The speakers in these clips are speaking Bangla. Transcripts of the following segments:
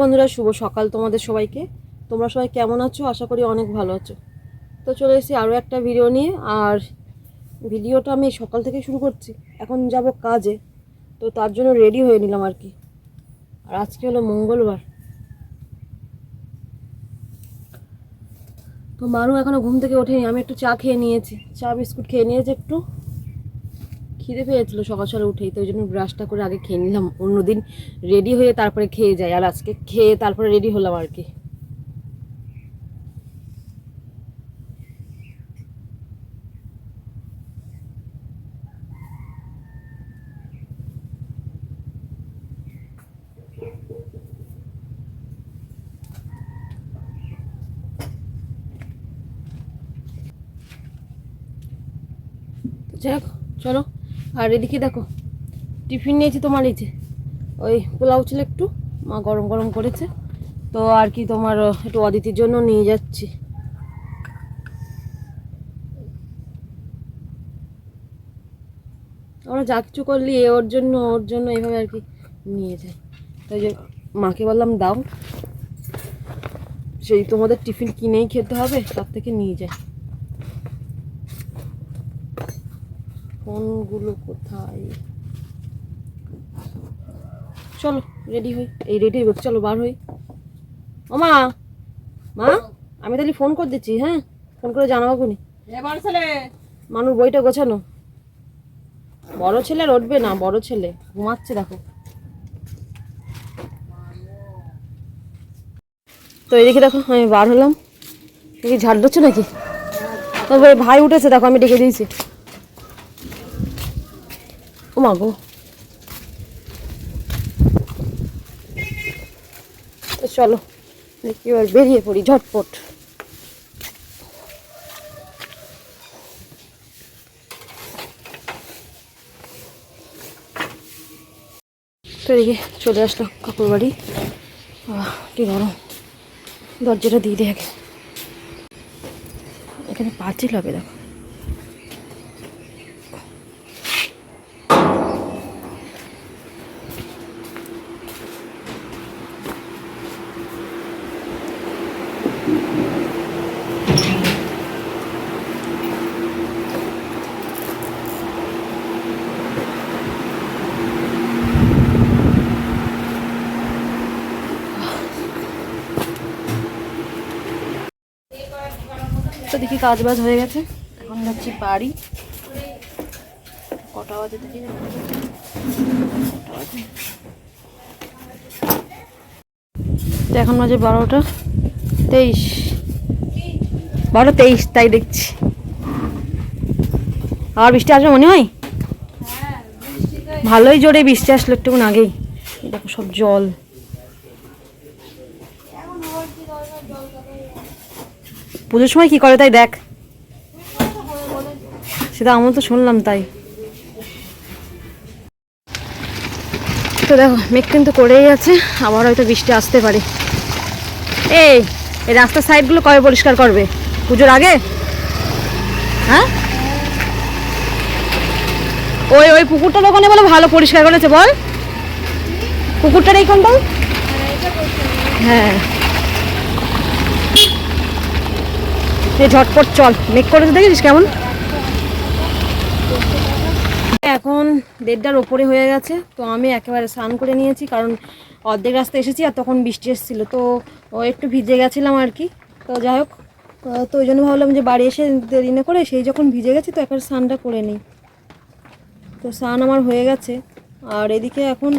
বন্ধুরা, শুভ সকাল তোমাদের সবাইকে। তোমরা সবাই কেমন আছো? আশা করি অনেক ভালো আছো। তো চলে এসেছি আরও একটা ভিডিও নিয়ে। আর ভিডিওটা আমি সকাল থেকে শুরু করছি। এখন যাব কাজে। তো তার জন্য রেডি হয়ে নিলাম আর কি। আর আজকে হলো মঙ্গলবার। তো মারু এখনও ঘুম থেকে ওঠেনি। আমি একটু চা খেয়ে নিয়েছি। চা, বিস্কুট খেয়ে নিয়েছি একটু। খিদে পেয়েছিল সকাল সকালে উঠেই তো ওই জন্য ব্রাশটা করে আগে খেয়ে নিলাম। অন্যদিন রেডি হয়ে তারপরে খেয়ে যাই। আর আজকে খেয়ে তারপরে রেডি হলাম আর কি। যাই হোক, চলো। আর এদিকে দেখো, টিফিন নিয়েছি তোমার এই যে, ওই পোলাও ছিল একটু, মা গরম গরম করেছে, তো আর কি তোমার একটু অদিতির জন্য নিয়ে যাচ্ছি। আমরা যা কিছু করলি, এ ওর জন্য ওর জন্য এভাবে আর কি নিয়ে যাই তাই যে মাকে বললাম, দাও। সেই তোমাদের টিফিন কিনেই খেতে হবে, তার থেকে নিয়ে যায়। ফোনগুলো কোথায়? চলো রেডি হই। এই রেডি হই চলো বার হই। ও মা মা আমি তাহলে ফোন করে দিচ্ছি হ্যাঁ? ফোন করে জানাব কোনি মানুষ বইটা গোছানো। বড় ছেলে আর উঠবে না বড় ছেলে। ঘুমাচ্ছে দেখো। তো এদিকে দেখো আমি বার হলাম। দেখি ঝাড় দিচ্ছে নাকি? ভাই উঠেছে দেখো আমি ডেকে দিয়েছি। ও চলো। দেখি, এবার বেরিয়ে পড়ি, ঝটপট। তো এদিকে চলে আসলাম কাকুর বাড়ি কি গরম। দরজাটা দিয়ে আগে। এখানে পাঁচিল হবে, দেখো। তো দেখি কাজ বাজ হয়ে গেছে। এখন যাচ্ছি বাড়ি। কটা বাজে দেখি। তো এখন বাজে বারোটা তেইশ। বারো তেইশ, তাই দেখছি। আর বৃষ্টি আসবে মনে হয়? ভালোই জোরে বৃষ্টি আসলো একটুক্ষণ আগেই। দেখো সব জল। পুজোর সময় কি করে তাই দেখ? সেটা আমার তো শুনলাম তাই। তো দেখো, মেঘ কিন্তু করেই আছে, আবার হয়তো বৃষ্টি আসতে পারে। এই এই রাস্তার সাইডগুলো কবে পরিষ্কার করবে? পুজোর আগে? হ্যাঁ? ওই ওই পুকুরটার ওখানে বলে ভালো পরিষ্কার করেছে, বল। পুকুরটার এইখানটাও হ্যাঁ। ঝটপট চল। মেক করেছে দেখেছিস কেমন? এখন দেড়টার ওপরে হয়ে গেছে, তো আমি একেবারে স্নান করে নিয়েছি, কারণ অর্ধেক রাস্তা এসেছি আর তখন বৃষ্টি এসেছিল, তো একটু ভিজে গেছিলাম আর কি। তো যাই হোক, তো ওই জন্য ভাবলাম যে বাড়ি এসে দেরি না করে সেই যখন ভিজে গেছি, তো একবার স্নানটা করে নিই। তো স্নান আমার হয়ে গেছে, আর এদিকে এখন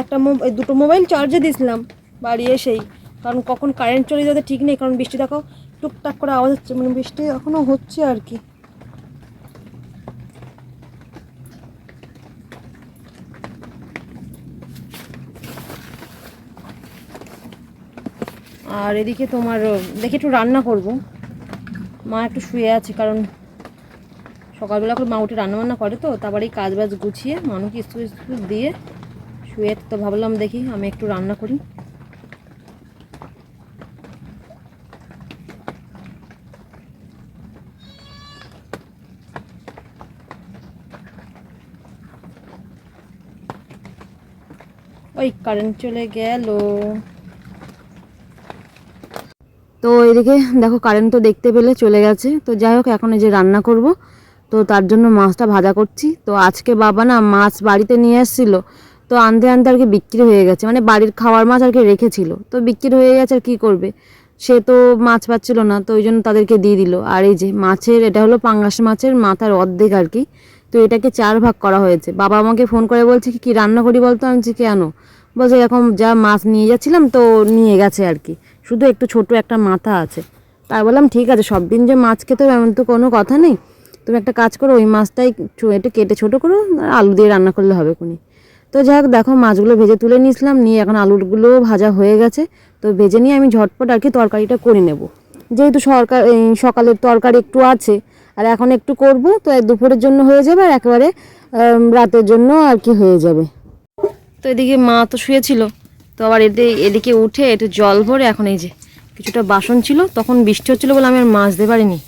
একটা দুটো মোবাইল চার্জে দিয়েছিলাম, বাড়ি এসেই। কারণ কখন কারেন্ট চলে যাতে ঠিক নেই, কারণ বৃষ্টি দেখো টুকটাক করে আওয়াজ হচ্ছে মানে বৃষ্টি এখনও হচ্ছে আর কি। আর এদিকে তোমার, দেখি একটু রান্না করব। মা একটু শুয়ে আছে, কারণ সকালবেলা করে মা উঠে রান্না বান্না করে তো, তারপরে কাজ বাজ গুছিয়ে মানুষকে স্কুল স্কুল দিয়ে শুয়ে তো ভাবলাম দেখি আমি একটু রান্না করি। ওই কারেন্ট চলে গেল। তো এদিকে দেখো কারেন্ট তো দেখতে পেলে চলে গেছে। তো যাই হোক, এখন এই যে রান্না করব। তো তার জন্য মাছটা ভাজা করছি। তো আজকে বাবা না মাছ বাড়িতে নিয়ে এসেছিল। তো আনতে আনতে আর কি বিক্রি হয়ে গেছে। মানে বাড়ির খাওয়ার মাছ আর কি রেখেছিল। তো বিক্রি হয়ে গেছে আর কী করবে? সে তো মাছ পাচ্ছিল না। তো ওই জন্য তাদেরকে দিয়ে দিল। আর এই যে মাছের, এটা হলো পাঙ্গাস মাছের মাথার অর্ধেক আর কি। তো এটাকে চার ভাগ করা হয়েছে। বাবা আমাকে ফোন করে বলছে কি রান্না করি বলতো? আমি কেন বলছে, এরকম যা মাছ নিয়ে যাচ্ছিলাম তো নিয়ে গেছে আর কি। শুধু একটু ছোট একটা মাথা আছে। তাই বললাম, ঠিক আছে, সব দিন যে মাছ খেতে হবে, এমন তো কোনো কথা নেই। তুমি একটা কাজ করো, ওই মাছটাই একটু কেটে ছোটো করো আলু দিয়ে রান্না করলে হবে কোনি তো যাই হোক, দেখো মাছগুলো ভেজে তুলে নিয়েছিলাম, নিয়ে এখন আলুগুলোও ভাজা হয়ে গেছে। তো ভেজে নিয়ে আমি ঝটপট আর কি তরকারিটা করে নেব। যেহেতু সরকার, এই সকালের তরকারি একটু আছে, আর এখন একটু করব, তো দুপুরের জন্য হয়ে যাবে, আর একেবারে রাতের জন্য আর কি হয়ে যাবে। তো এদিকে মা তো শুয়েছিল। তো আবার এদিকে এদিকে উঠে একটু জল ভরে এখন এই যে কিছুটা বাসন ছিল, তখন বৃষ্টি হচ্ছিল বলে আমি আর মাজতে পারিনি।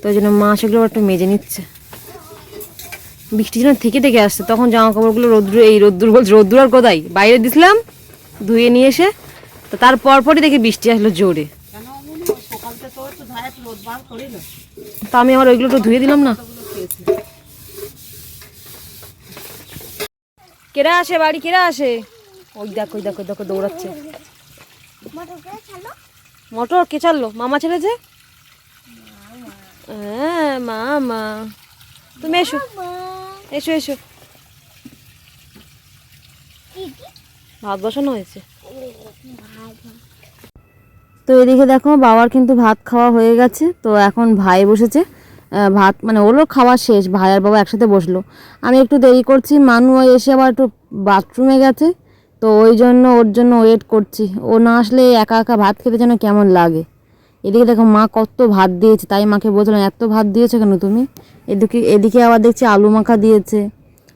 তো ওই জন্য মা সেগুলো আবার একটু মেজে নিচ্ছে। বৃষ্টি যেন থেকে থেকে আসছে, তখন জামা কাপড়গুলো রোদ্দুর এই রোদ্দুর বলছে রোদ্দুর আর কোথায় বাইরে দিছিলাম, ধুয়ে নিয়ে এসে, তো তার পরপরই দেখি বৃষ্টি আসলো জোরে। তা আমি আমার ওইগুলো একটু ধুয়ে দিলাম না? কেরা আসে বাড়ি, কেরা আসে? ওই দেখো ওই দেখো দেখো দৌড়াচ্ছে। মোটর কে চাললো মামা ছেড়েছে হ্যাঁ মামা। তুমি এসো। এসো এসো। ভাত বসানো হয়েছে। তো এদিকে দেখো, বাবার কিন্তু ভাত খাওয়া হয়ে গেছে। তো এখন ভাই বসেছে। ভাত মানে ওরও খাওয়া শেষ, ভাই আর বাবা একসাথে বসল। আমি একটু দেরি করছি, মানু এসে আবার একটু বাথরুমে গেছে, তো ওই জন্য ওর জন্য ওয়েট করছি। ও না আসলে একা একা ভাত খেতে যেন কেমন লাগে। এদিকে দেখো মা কত ভাত দিয়েছে, তাই মাকে বলছিলাম, এত ভাত দিয়েছ কেন তুমি? এদিকে এদিকে আবার দেখছি আলু মাখা দিয়েছে।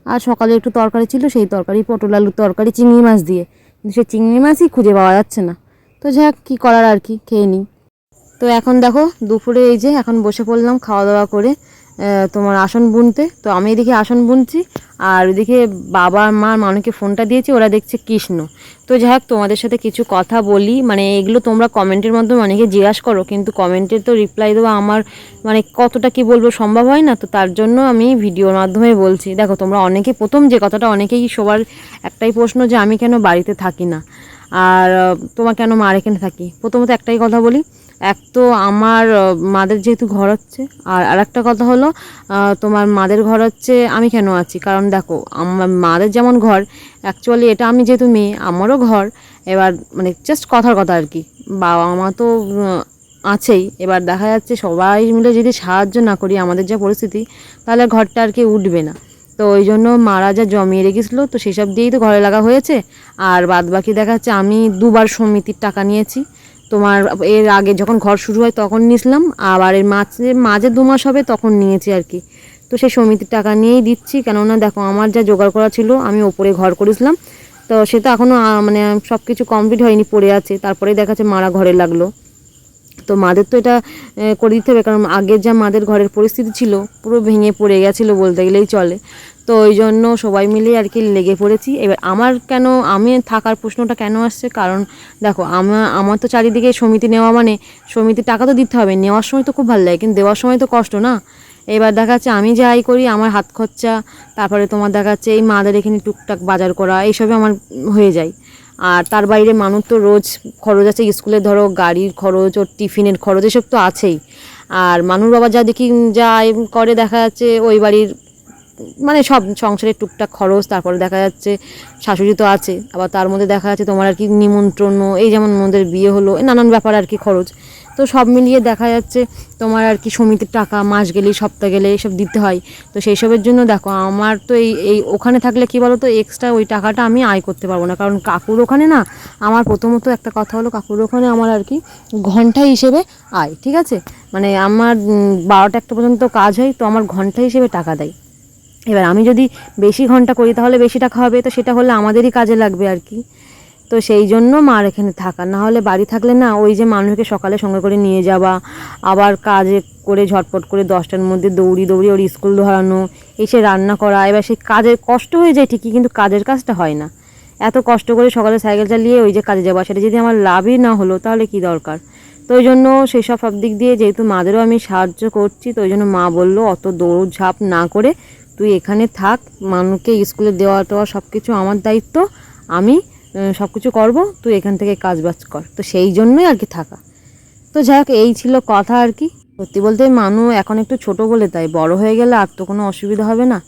আর সকালে একটু তরকারি ছিল, সেই তরকারি, পটল আলুর তরকারি, চিংড়ি মাছ দিয়ে। কিন্তু সেই চিংড়ি মাছই খুঁজে পাওয়া যাচ্ছে না। তো যাক, কী করার আর কি, খেয়ে নিই। তো এখন দেখো, দুপুরে এই যে এখন বসে পড়লাম খাওয়া দাওয়া করে তোমার আসন বুনতে। তো আমি এদিকে আসন বুনছি, আর ওদিকে বাবা মা মানুষকে ফোনটা দিয়েছি, ওরা দেখছে কৃষ্ণ। তো যাই হোক, তোমাদের সাথে কিছু কথা বলি। মানে এগুলো তোমরা কমেন্টের মাধ্যমে অনেকে জিজ্ঞাসা করো, কিন্তু কমেন্টের তো রিপ্লাই দেওয়া আমার মানে কতটা কি বলব সম্ভব হয় না। তো তার জন্য আমি ভিডিওর মাধ্যমে বলছি। দেখো, তোমরা অনেকে, প্রথম যে কথাটা, অনেকেই সবার একটাই প্রশ্ন যে আমি কেন বাড়িতে থাকি না? আর তোমার কেন মার এখানে থাকি? প্রথমত একটাই কথা বলি। এক তো আমার মাদের যেহেতু ঘর হচ্ছে, আর আরেকটা কথা হলো তোমার মাদের ঘর হচ্ছে, আমি কেন আছি? কারণ দেখো, আমার মাদের যেমন ঘর অ্যাকচুয়ালি এটা আমি যেহেতু মেয়ে, আমারও ঘর, এবার মানে জাস্ট কথার কথা আর কি। বাবা মা তো আছেই, এবার দেখা যাচ্ছে সবাই মিলে যদি সাহায্য না করি আমাদের যা পরিস্থিতি, তাহলে ঘরটা আর কি উঠবে না। তো ওই জন্য মারা যা জমিয়ে রেখেছিলো, তো সেসব দিয়েই তো ঘরে লাগা হয়েছে, আর বাদ বাকি দেখা যাচ্ছে আমি দুবার সমিতির টাকা নিয়েছি তোমার এর আগে যখন ঘর শুরু হয় তখন নিয়েছিলাম, আবার এর মাঝে মাঝে দু মাস হবে তখন নিয়েছি আর কি। তো সেই সমিতির টাকা নিয়েই দিচ্ছি, কেননা দেখো আমার যা জোগাড় করা ছিল আমি ওপরে ঘর করেছিলাম। তো সে তো এখনও মানে সব কিছু কমপ্লিট হয়নি, পড়ে আছে। তারপরেই দেখাচ্ছে মারা ঘরে লাগল। তো মাদের তো এটা করে দিতে হবে। কারণ আগের যা মাদের ঘরের পরিস্থিতি ছিল, পুরো ভেঙে পড়ে গেছিল বলতে গেলেই চলে। তো ওই জন্য সবাই মিলে আর কি লেগে পড়েছি। এবার আমার কেন, আমি থাকার প্রশ্নটা কেন আসছে? কারণ দেখো আমার আমার তো চারিদিকে সমিতি নেওয়া মানে সমিতির টাকা তো দিতে হবে। নেওয়ার সময় তো খুব ভালো লাগে, কিন্তু দেওয়ার সময় তো কষ্ট না? এবার দেখা যাচ্ছে আমি যাই করি, আমার হাত খরচা, তারপরে তোমার দেখা যাচ্ছে এই মাদের এখানে টুকটাক বাজার করা এইসবে আমার হয়ে যায়। আর তার বাইরে মানুষ তো রোজ খরচ আছে, স্কুলে ধরো গাড়ির খরচ, ওর টিফিনের খরচ, এসব তো আছেই। আর মানুষ বাবা যা দেখি যা করে দেখা যাচ্ছে, ওই বাড়ির মানে সব সংসারের টুকটাক খরচ, তারপরে দেখা যাচ্ছে শাশুড়ি তো আছে, আবার তার মধ্যে দেখা যাচ্ছে তোমার আর কি নিমন্ত্রণ, এই যেমন মদের বিয়ে হলো নানান ব্যাপার আর কি খরচ। তো সব মিলিয়ে দেখা যাচ্ছে তোমার আর কি সমিতির টাকা, মাস গেলে সপ্তাহ গেলে এসব দিতে হয়। তো সেই সবের জন্য দেখো, আমার তো এই এই ওখানে থাকলে কি বলো তো এক্সট্রা ওই টাকাটা আমি আয় করতে পারব না। কারণ কাকুর ওখানে না, আমার প্রথমত একটা কথা হলো, কাকুর ওখানে আমার আর কি ঘণ্টা হিসেবে আয়, ঠিক আছে? মানে আমার বারোটা একটা পর্যন্ত কাজ হয়, তো আমার ঘণ্টা হিসেবে টাকা দেয়। এবার আমি যদি বেশি ঘণ্টা করি, তাহলে বেশি টাকা হবে, তো সেটা হলে আমাদেরই কাজে লাগবে আর কি। তো সেই জন্য মার এখানে থাকা। না হলে বাড়ি থাকলে না ওই যে মানুষকে সকালে সঙ্গে করে নিয়ে যাওয়া, আবার কাজে করে ঝটপট করে দশটার মধ্যে দৌড়ি দৌড়ি ওর স্কুল ধরানো, এসে রান্না করা, এবার সেই কাজের কষ্ট হয়ে যায় ঠিকই কিন্তু কাজের কাজটা হয় না। এত কষ্ট করে সকালে সাইকেল চালিয়ে ওই যে কাজে যাওয়া, সেটা যদি আমার লাভই না হলো তাহলে কি দরকার? তো ওই জন্য সেই সব সব দিক দিয়ে যেহেতু মাদেরও আমি সাহায্য করছি, তো ওই জন্য মা বলল, অত দৌড় ঝাঁপ না করে তুই এখানে থাক, মানুষকে স্কুলে দেওয়া টেওয়া সব কিছু আমার দায়িত্ব, আমি সব কিছু করব, তুই এখান থেকে কাজ বাজ কর। তো সেই জন্যই আর কি থাকা। তো যাই হোক, এই ছিল কথা আর কি। সত্যি বলতে মানু এখন একটু ছোট বলে তাই, বড় হয়ে গেলে আর তো কোনো অসুবিধা হবে না।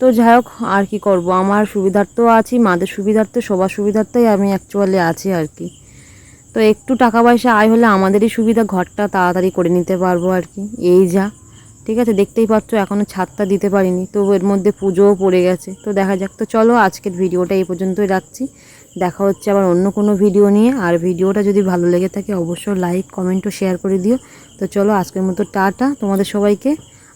তো যাই হোক, আর কি করব? আমার সুবিধার্থেও আছি, মাদের সুবিধার্থে, সবার সুবিধার্থেই আমি অ্যাকচুয়ালি আছি আর কি। তো একটু টাকা পয়সা আয় হলে আমাদেরই সুবিধা, ঘরটা তাড়াতাড়ি করে নিতে পারব আর কি। এই যা, ঠিক আছে? দেখতেই পাচ্ছ এখনও ছাদটা দিতে পারিনি তো এর মধ্যে পুজোও পড়ে গেছে। তো দেখা যাক, তো চলো আজকের ভিডিওটা এই পর্যন্তই রাখছি। দেখা হচ্ছে আবার অন্য কোনো ভিডিও নিয়ে। আর ভিডিওটা যদি ভালো লেগে থাকে, অবশ্যই লাইক কমেন্ট ও শেয়ার করে দিও। তো চলো, আজকের মতো টাটা তোমাদের সবাইকে।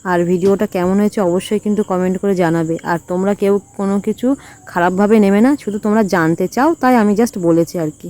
আর ভিডিওটা কেমন হয়েছে অবশ্যই কিন্তু কমেন্ট করে জানাবে। আর তোমরা কেউ কোনো কিছু খারাপভাবে নেবে না, শুধু তোমরা জানতে চাও, তাই আমি জাস্ট বলেছি আর কি।